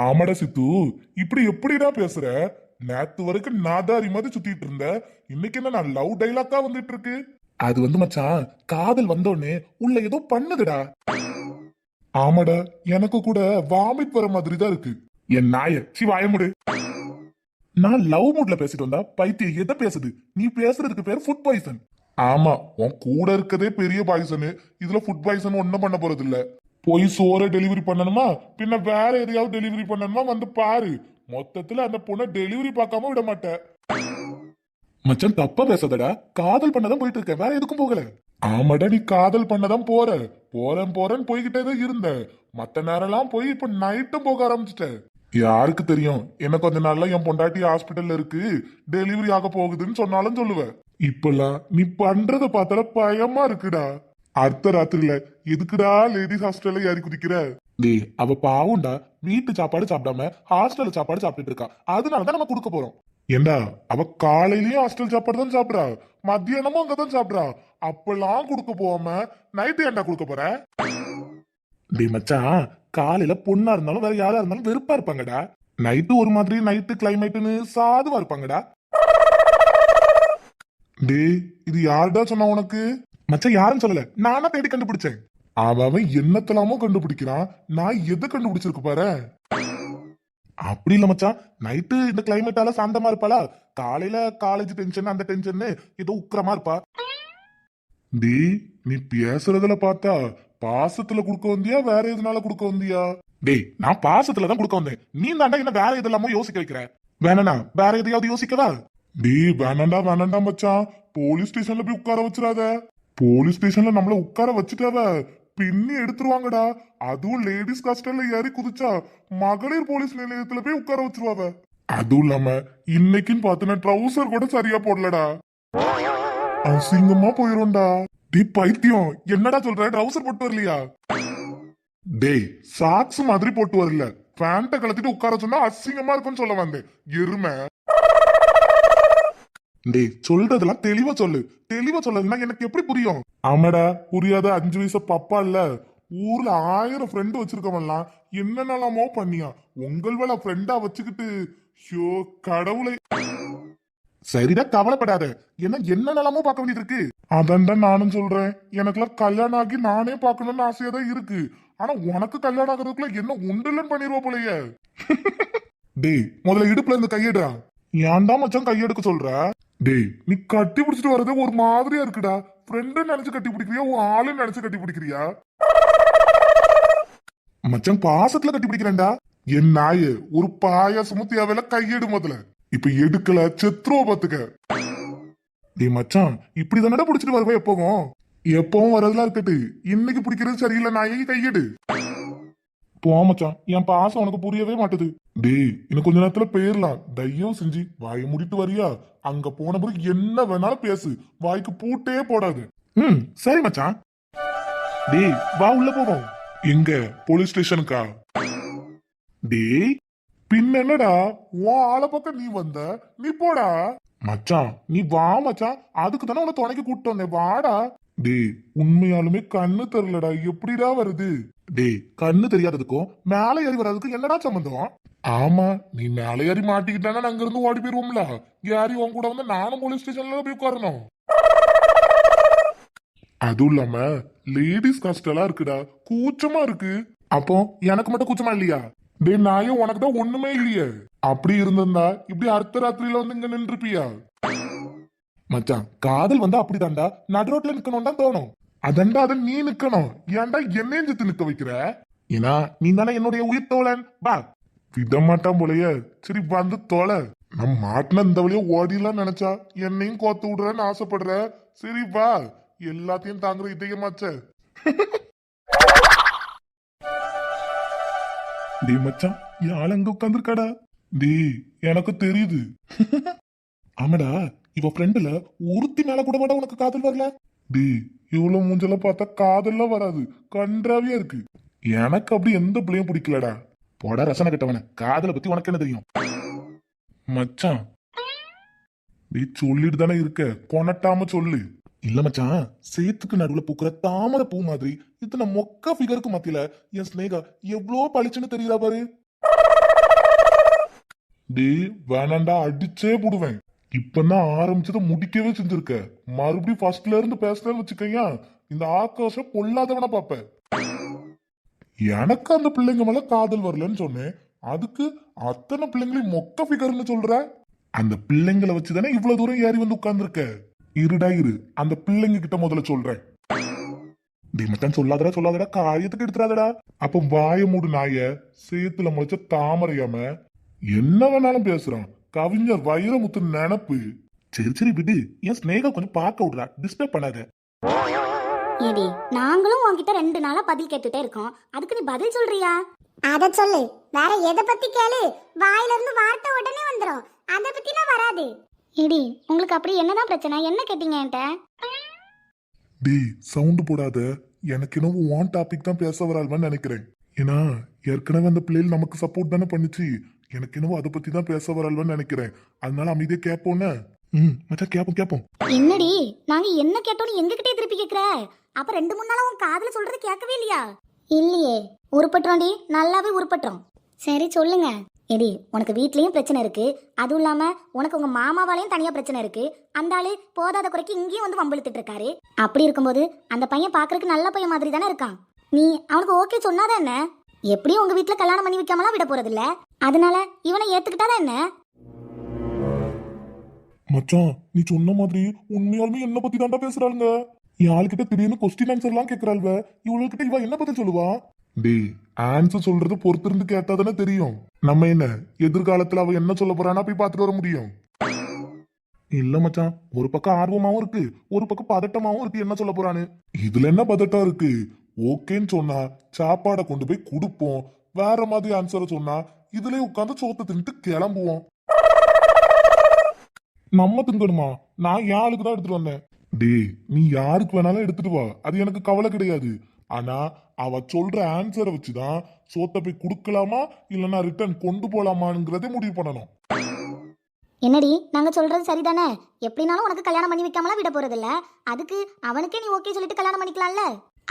ஆமாடா சித்து. இப்படி எப்படிடா பேசுற? நேத்து வரைக்கும் நாதாரி மாதிரி சுத்திட்டு இருந்த. இன்னைக்கு என்ன நான் லவ் டைலாக்கா வந்துட்டு இருக்கு? அது வந்து மச்சான் காதல் வந்தோடனே உள்ள ஏதோ பண்ணுதுடா. ஆமாடா எனக்கு கூட வாமிட் வர மாதிரி தான் இருக்கு. என் நாய சி வாயமுடு நான் லவ் மூட்ல பேசிட்டு வந்தா பைத்தியம் எதை பேசுது? நீ பேசுறதுக்கு பேர் ஃபுட் பாய்சன் ஆமா உன் கூட இருக்கதே பெரிய பாய்சனு இதுல ஃபுட் பாய்சன் ஒன்னும் பண்ண போறது இல்ல போய் சோற டெலிவரி பண்ணணுமா? பின்ன வேற எதையாவது டெலிவரி பண்ணணுமா? வந்து பாரு. மொத்தத்துல அந்த பொண்ணை டெலிவரி பார்க்காம விட மாட்டேன் மச்சான் தப்பா பேசாதடா. காதல் பண்ணதான் போயிட்டு இருக்க வேற எதுக்கும் போகல. ஆமாடா நீ காதல் பண்ணதான் போற. போறேன் போறேன்னு போய்கிட்டே தான் இருந்த. மத்த நேரம்லாம் போய் இப்ப நைட்டும் போக ஆரம்பிச்சிட்ட. யாருக்கு தெரியும்? என்ன கொஞ்ச நாள்ல என் பொண்டாட்டி ஹாஸ்பிட்டல்ல இருக்கு. டெலிவரி ஆக போகுதுன்னு சொன்னாலும் சொல்லுவேன் இப்பெல்லாம் நீ பண்றத பார்த்தால பயமா இருக்குடா. அடுத்த ராத்திரில எதுக்குடா லேடிஸ் ஹாஸ்டல்ல ஏறி குதிக்கிற? டேய் அவ பாவுண்டா. வீட்டு சாப்பாடு சாப்பிடாம ஹாஸ்டல்ல சாப்பாடு சாப்பிட்டுட்டு இருக்கா. அதனாலதான் நம்ம கொடுக்க போறோம். ஏண்டா? அவ காலையிலயும் ஹாஸ்டல் சாப்பாடு தான் சாப்பிடுறா. மத்தியானமும் அங்கதான் சாப்பிடுறா. அப்பெல்லாம் கொடுக்க போகாம நைட்டு ஏன்டா கொடுக்க போற? டே மச்சான் காலையில பொண்ணா இருந்தாலும் வேற யாரா இருந்தாலும் வெறுப்பா இருப்பாங்கடா. நைட்டு ஒரு மாதிரி நைட்டு கிளைமேட்டுன்னு சாதுவா இருப்பாங்கடா. டேய் இது யாருடா சொன்னா உனக்கு? மச்சான் யாரும் சொல்லல. நானா தேடி கண்டுபிடிச்சேன். அவன் அவன் என்னத்தலாமோ கண்டுபிடிக்கிறான். நான் எதை கண்டுபிடிச்சிருக்கு பாரு? அப்படி இல்ல மச்சான். நைட்டு இந்த கிளைமேட்டால சாந்தமா இருப்பாளா? காலையில காலேஜ் டென்ஷன் அந்த டென்ஷன் ஏதோ உக்கிரமா இருப்பா. டேய் நீ பேசுறதுல பார்த்தா பாசத்துல குடுக்க வந்தியா வேற எதுனால குடுக்க வந்தியா? டேய் நான் பாசத்துல தான் குடுக்க வந்தேன். நீ தாண்டா என்ன வேற எதெல்லாமோ யோசிக்க வைக்கிற? வேணா வேற எதையாவது யோசிக்கவா? டேய் வேணாண்டா வேணாண்டா மச்சான். போலீஸ் ஸ்டேஷன்ல போய் உட்கார வச்சிடாத. போலீஸ் ஸ்டேஷன்ல நம்மள உட்கார வச்சுட்டாவ. பின்னி எடுத்துருவாங்கடா. அதுவும் லேடிஸ் கஸ்டல்ல ஏறி குதிச்சா மகளிர் போலீஸ் நிலையத்துல போய் உட்கார வச்சிருவாவ. அதுவும் இல்லாம இன்னைக்குன்னு பாத்தினா ட்ரௌசர் கூட சரியா போடலடா. அசிங்கமா போயிரும்டா. டி பைத்தியம். என்னடா சொல்ற? ட்ரௌசர் போட்டு வரலையா? டேய் சாக்ஸ் மாதிரி போட்டு வரல. பேண்ட கலத்திட்டு உட்கார சொன்னா அசிங்கமா இருக்கும்னு சொல்ல வந்தேன். எருமை. டேய் சொல்றதெல்லாம் தெளிவா சொல்லு. தெளிவா சொல்லலைன்னா எனக்கு எப்படி புரியும்? ஆமாடா புரியாத அஞ்சு வயசு பப்பா இல்ல. ஊர்ல ஆயிரம் ஃப்ரெண்டு வச்சிருக்கவன்லாம் என்னென்னலாமோ பண்ணியா. உங்கள் வேலை ஃப்ரெண்டா வச்சுக்கிட்டு ஷோ கடவுளை. சரிடா கவலைப்படாத. என்ன என்ன நிலமோ பார்க்க வேண்டியது இருக்கு. அதான்டா நானும் சொல்றேன். எனக்குலாம் கல்யாணம் ஆகி நானே பார்க்கணும்னு ஆசையா தான் இருக்கு. ஆனா உனக்கு கல்யாணம் ஆகிறதுக்குள்ள என்ன உண்டுலன்னு பண்ணிடுவா போலயே. டேய் முதல்ல இடுப்புல இருந்து கையெடுறா. ஏன்டா மச்சான் கையெடுக்க சொல்ற? டேய் நீ கட்டி பிடிச்சிட்டு வர்றதே ஒரு மாதிரியா இருக்குடா. ஃப்ரெண்டு நினைச்சு கட்டி பிடிக்கிறியா? உன் ஆளு நினைச்சு கட்டி பிடிக்கிறியா? மச்சான் பாசத்துல கட்டி பிடிக்கிறேன்டா. என் நாயே ஒரு பாய தேவையில்ல கையெடு முதல்ல இப்ப எடுக்கல செத்துருவ பாத்துக்க. டேய் மச்சான் இப்படி தானடா பிடிச்சிட்டு வருவா எப்பவும்? எப்பவும் வரதுலாம் இருக்கட்டு. இன்னைக்கு பிடிக்கிறது சரியில்லை நாயை கையெடு. போ மச்சான் என் பாசம் உனக்கு புரியவே மாட்டுது. டேய் இன்னும் கொஞ்ச நேரத்துல போயிடலாம் தையம் செஞ்சு வாயை முடிட்டு வரியா? அங்க போன பிறகு என்ன வேணாலும் பேசு. வாய்க்கு பூட்டே போடாது. ம் சரி மச்சான். டேய் வா உள்ள போவோம். எங்க? போலீஸ் ஸ்டேஷனுக்கா? டேய் பின்ன என்னடா? உன் ஆள பக்கம் நீ வந்த? நீ போடா. மச்சான் நீ வா மச்சான். அதுக்கு தானே உன துணைக்கு கூப்பிட்டு வந்தேன். வாடா. டேய் உண்மையாலுமே கண்ணு தெரியலடா. எப்படிடா வருது? டேய் கண்ணு தெரியாததுக்கும் மேலே ஏறி வர்றதுக்கு என்னடா சம்பந்தம்? ஆமா நீ மேல ஏறி மாட்டிக்கிட்டானா அங்க இருந்து ஓடி போயிருவோம்ல. ஏறி உன் கூட வந்து நானும் போலீஸ் ஸ்டேஷன்ல போய் உட்காரணும். அதுவும் இல்லாம லேடிஸ் ஹாஸ்டலா இருக்குடா. கூச்சமா இருக்கு. அப்போ எனக்கு மட்டும் கூச்சமா இல்லையா? டேய் நாயும் உனக்கு தான் ஒண்ணுமே இல்லையே. அப்படி இருந்திருந்தா இப்படி அர்த்த ராத்திரியில வந்து இங்க நின்றுப்பியா? மச்சான் காதல் வந்து அப்படிதான்டா. நடு ரோட்ல நிக்கணும் தான் தோணும். அதண்டா அதை நீ நிக்கணும். ஏன்டா என்னையும் செத்து நிக்க வைக்கிற? ஏன்னா நீ தானே என்னுடைய உயிர் தோழன். வா. விட மாட்டான் போலயே. சரி வந்து தோலை. நான் மாட்டின இந்த வழியா ஓடிலாம் நினைச்சா என்னையும் கோத்து விடுறேன்னு ஆசைப்படுற. சரி வா. எல்லாத்தையும் தாங்குற இதயமாச்ச. டே மச்சான் யாழ் அங்க உட்காந்துருக்காடா டே எனக்கு தெரியுது. ஆமாடா இவ ஃப்ரெண்டுல ஒருத்தி மேல கூட மாட்டா உனக்கு காதல் வரல? டே இவ்வளவு மூஞ்சல பார்த்தா காதல்லாம் வராது. கன்றாவியா இருக்கு. எனக்கு அப்படி எந்த பிள்ளையும் பிடிக்கலடா. போட ரசனை கிட்டவன. காதலை பத்தி உனக்கு என்ன தெரியும்? மச்சான். நீ சொல்லிட்டு தானே இருக்க. கொனட்டாம சொல்லு. இல்ல மச்சான் சேத்துக்கு நடுவுல பூக்குற தாமரை பூ மாதிரி இத்தனை மொக்க ஃபிகருக்கு மத்தியில. என் ஸ்னேகா எவ்வளோ பளிச்சுன்னு தெரியுதா பாரு. டேய் வேணாண்டா அடிச்சே போடுவேன். இப்பதான் ஆரம்பிச்சதை முடிக்கவே செஞ்சிருக்க. மறுபடியும் ஃபர்ஸ்ட்ல இருந்து பேசுறேன்னு வச்சுக்கையா இந்த ஆக்ரோஷம் பொல்லாதவன பாப்ப எனக்கு அந்த பிள்ளைங்க மேல காதல் வரலன்னு சொன்னேன். அதுக்கு அத்தனை பிள்ளைங்களையும் மொக்க ஃபிகர்னு சொல்ற? அந்த பிள்ளைங்களை வச்சுதானே இவ்வளவு தூரம் ஏறி வந்து உட்கார்ந்துருக்க? இருடா இரு அந்த பிள்ளைங்க கிட்ட முதல்ல சொல்றேன். டேய் மச்சான் சொல்லாதடா சொல்லாதடா காரியத்துக்கு எடுத்துறாதடா. அப்ப வாய மூடு நாய சேத்துல முளைச்ச தாமரையாம என்ன வேணாலும் பேசுறான். கவிஞர் வைரமுத்து நினப்பு. சரி சரி விடு. என் ஸ்னேகா கொஞ்சம் பார்க்க விடுறா. டிஸ்டர்ப் பண்ணாத. ஏடி நாங்களும் உன்கிட்ட ரெண்டு நாளா பதில் கேட்டுட்டே இருக்கோம். அதுக்கு நீ பதில் சொல்றியா? அத சொல்லு. வேற எதை பத்தி கேளு? வாயில இருந்து வார்த்தை உடனே வந்துரும். அத பத்தினா வராது. இடி உங்களுக்கு அப்படி என்னதான் பிரச்சனை? என்ன கேட்டீங்க என்கிட்ட? டேய் சவுண்டு போடாத. எனக்கு என்னவோ ஒன் டாபிக் தான் பேச வராள்வான்னு நினைக்கிறேன். ஏன்னா ஏற்கனவே அந்த பிள்ளைகள் நமக்கு சப்போர்ட் தானே பண்ணுச்சு. எனக்கு என்னவோ அதை பத்தி தான் பேச வராள்வான்னு நினைக்கிறேன். அதனால அமைதியா கேட்போன்னு ம் மச்சான் கேப்போம் கேப்போம். என்னடி நாங்க என்ன கேட்டோம்னு எங்ககிட்டே திருப்பி கேக்குற? அப்ப ரெண்டு மூணு நாளா உன் காதுல சொல்றது கேட்கவே இல்லையா? இல்லையே உருப்பட்டுறோம்டி நல்லாவே உருப்பட்டுறோம். சரி சொல்லுங்க. எடி உனக்கு வீட்லயும் பிரச்சனை இருக்கு. அதுவும் இல்லாம உனக்கு உங்க மாமாவாலையும் தனியா பிரச்சனை இருக்கு. அந்த ஆளு போதாத குறைக்கு இங்கேயும் வந்து வம்பிழுத்துட்டு இருக்காரு. அப்படி இருக்கும்போது அந்த பையன் பாக்குறதுக்கு நல்ல பையன் மாதிரி தானே இருக்கான்? நீ அவனுக்கு ஓகே சொன்னாதான் என்ன? எப்படியும் உங்க வீட்ல கல்யாணம் பண்ணி வைக்காமலாம் விட போறது இல்ல அதனால இவனை ஏத்துக்கிட்டாதான் என்ன? மச்சான் நீ சொன்ன மாதிரி உண்மையாலுமே என்ன பத்தி தாண்டா பேசுறாளுங்க. என் ஆளுகிட்ட திடீர்னு கொஸ்டின் ஆன்சர் எல்லாம் கேக்குறாள்வ. இவளுக்கிட்ட இவ என்ன பத்தி சொல்லுவா? டேய் ஆன்சர் சொல்றது பொறுத்திருந்து கேட்டா தானே தெரியும். நம்ம என்ன எதிர்காலத்துல அவ என்ன சொல்ல போறானா போய் பார்த்துட்டு வர முடியும். இல்ல மச்சான் ஒரு பக்கம் ஆர்வமாவும் இருக்கு ஒரு பக்கம் பதட்டமாவும் இருக்கு என்ன சொல்ல போறான்னு. இதுல என்ன பதட்டம் இருக்கு? ஓகேன்னு சொன்னா சாப்பாடை கொண்டு போய் கொடுப்போம். வேற மாதிரி ஆன்சரை சொன்னா இதுலயே உட்காந்து சோத்தை தின்ட்டு கிளம்புவோம். நம்ம திங்கணுமா? நான் என் ஆளுக்கு தான் எடுத்துட்டு வந்தேன். டேய் நீ யாருக்கு வேணாலும் எடுத்துட்டு வா. அது எனக்கு கவலை கிடையாது. ஆனா அவ சொல்ற ஆன்சரை வச்சுதான் சோத்தை போய் கொடுக்கலாமா? இல்லைன்னா ரிட்டர்ன் கொண்டு போலாமாங்கிறதே முடிவு பண்ணணும். என்னடி நாங்க சொல்றது சரிதானே? எப்படினாலும் உனக்கு கல்யாணம் பண்ணி வைக்காமலாம் விட போறது இல்ல அதுக்கு அவனுக்கே நீ ஓகே சொல்லிட்டு கல்யாணம் பண்ணிக்கலாம்ல?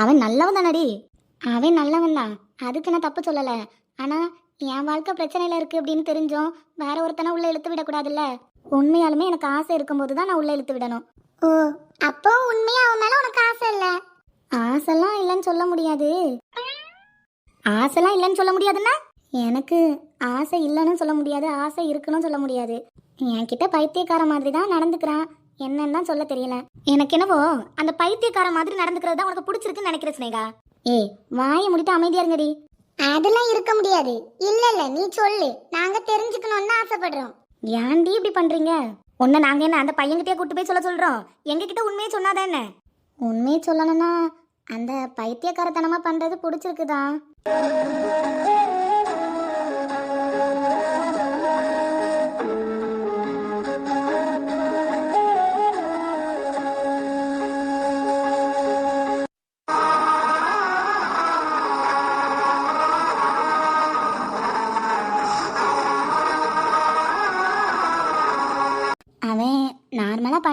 அவன் நல்லவன் தானடி. அவன் நல்லவன் தான். அதுக்கு நான் தப்பு சொல்லல. ஆனா என் வாழ்க்கை பிரச்சனையில இருக்கு அப்படின்னு தெரிஞ்சோம். வேற ஒருத்தனை உள்ள இழுத்து விடக்கூடாதுல்ல? உண்மையாலுமே எனக்கு ஆசை இருக்கும்போது தான் நான் உள்ள இழுத்து விடணும். ஓ அப்போ உண்மையா அவன் மேல உனக்கு ஆசை இல்ல? ஆசைலாம் இல்லைன்னு சொல்ல முடியாது. ஆசைலாம் இல்லைன்னு சொல்ல முடியாதுன்னா? எனக்கு ஆசை இல்லைன்னு சொல்ல முடியாது. ஆசை இருக்குன்னு சொல்ல முடியாது. என்கிட்ட பைத்தியக்கார மாதிரி தான் நடந்துக்கிறான். என்னன்னு தான் சொல்ல தெரியல. எனக்கு என்னவோ அந்த பைத்தியக்கார மாதிரி நடந்துக்கிறது தான் உனக்கு பிடிச்சிருக்குன்னு நினைக்கிற ஸ்னேகா ஏய் வாயை முடிட்டு அமைதியா இருங்கடி. அதெல்லாம் இருக்க முடியாது. இல்ல இல்ல நீ சொல்லு. நாங்க தெரிஞ்சுக்கணும்னு ஆசைப்படுறோம். ஏன்டி இப்படி பண்றீங்க? உன்னை நாங்க என்ன அந்த பையன்கிட்டயே கூட்டு போய் சொல்ல சொல்றோம்? எங்க கிட்ட உண்மையை சொன்னாதான் உண்மையை சொல்லணும்னா அந்த பைத்தியக்காரத்தனமா பண்றது பிடிச்சிருக்குதா?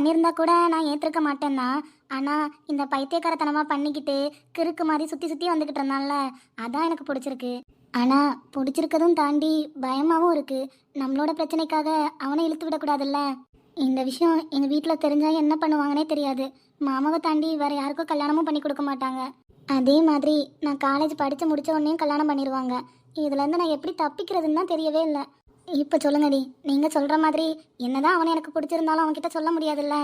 பண்ணியிருந்தா கூட நான் ஏற்றிருக்க மாட்டேன்னா. ஆனால் இந்த பைத்தியக்காரத்தனமாக பண்ணிக்கிட்டு கிறுக்கு மாதிரி சுற்றி சுற்றி வந்துக்கிட்டு இருந்தான்ல அதான் எனக்கு பிடிச்சிருக்கு. ஆனால் பிடிச்சிருக்கதும் தாண்டி பயமாகவும் இருக்குது நம்மளோட பிரச்சனைக்காக அவனை இழுத்து விடக்கூடாதுல்ல. இந்த விஷயம் எங்கள் வீட்டில் தெரிஞ்சால் என்ன பண்ணுவாங்கன்னே தெரியாது. மாமாவை தாண்டி வேறு யாருக்கும் கல்யாணமும் பண்ணி கொடுக்க மாட்டாங்க. அதே மாதிரி நான் காலேஜ் படித்து முடித்த உடனே கல்யாணம் பண்ணிடுவாங்க இதுலேருந்து நான் எப்படி தப்பிக்கிறதுன்னு தான் தெரியவே இல்லை. இப்போ சொல்லுங்கடி. நீங்கள் சொல்கிற மாதிரி என்னதான் அவனை எனக்கு பிடிச்சிருந்தாலும் அவன்கிட்ட சொல்ல முடியாதுல்ல.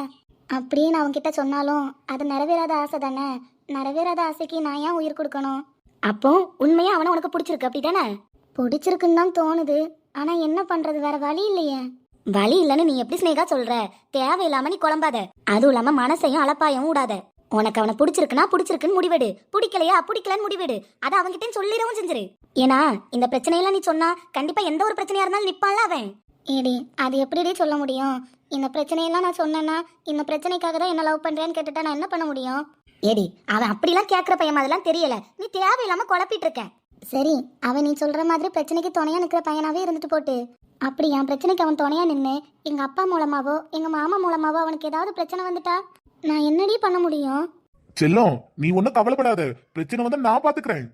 அப்படின்னு அவன்கிட்ட சொன்னாலும் அது நிறைவேறாத ஆசை தானே? நிறைவேறாத ஆசைக்கு நான் ஏன் உயிர் கொடுக்கணும்? அப்போ உண்மையாக அவனை உனக்கு பிடிச்சிருக்கு அப்படி தானே பிடிச்சிருக்குன்னு தான் தோணுது. ஆனால் என்ன பண்ணுறது வேற வழி இல்லையே. வழி இல்லைன்னு நீ எப்படி ஸ்னேகா சொல்ற? தேவையில்லாம நீ குழம்பாத. அதுவும் இல்லாமல் மனசையும் அளப்பாயும் விடாத. உனக்கு அவனை பிடிச்சிருக்குன்னா பிடிச்சிருக்குன்னு முடிவெடு. பிடிக்கலையா? பிடிக்கலன்னு முடிவெடு. அதை அவன்கிட்ட சொல்லிடவும் செஞ்சிரு. ஏன்னா இந்த பிரச்சனையெல்லாம் நீ சொன்னா கண்டிப்பா எந்த ஒரு பிரச்சனையா இருந்தாலும் நிப்பான்ல அவன். ஏடி அது எப்படிடி சொல்ல முடியும்? இந்த பிரச்சனையெல்லாம் நான் சொன்னேன்னா இந்த பிரச்சனைக்காக தான் என்ன லவ் பண்றேன்னு கேட்டுட்டா நான் என்ன பண்ண முடியும்? ஏடி அவன் அப்படிலாம் கேட்குற பையன் அதெல்லாம் தெரியல. நீ தேவையில்லாம குழப்பிட்டு இருக்க. சரி அவன் நீ சொல்ற மாதிரி பிரச்சனைக்கு துணையா நிக்கிற பையனாவே இருந்துட்டு போட்டு. அப்படி என் பிரச்சனைக்கு அவன் துணையா நின்று எங்க அப்பா மூலமாவோ எங்க மாமா மூலமாவோ அவனுக்கு ஏதாவது பிரச்சனை வந்துட்டா? நான் என்னடி பண்ண முடியும்? செல்லம் நீ ஒன்னும் கவலைப்படாத. பிரச்சனை வந்து நான் பாத்துக்கிறேன்.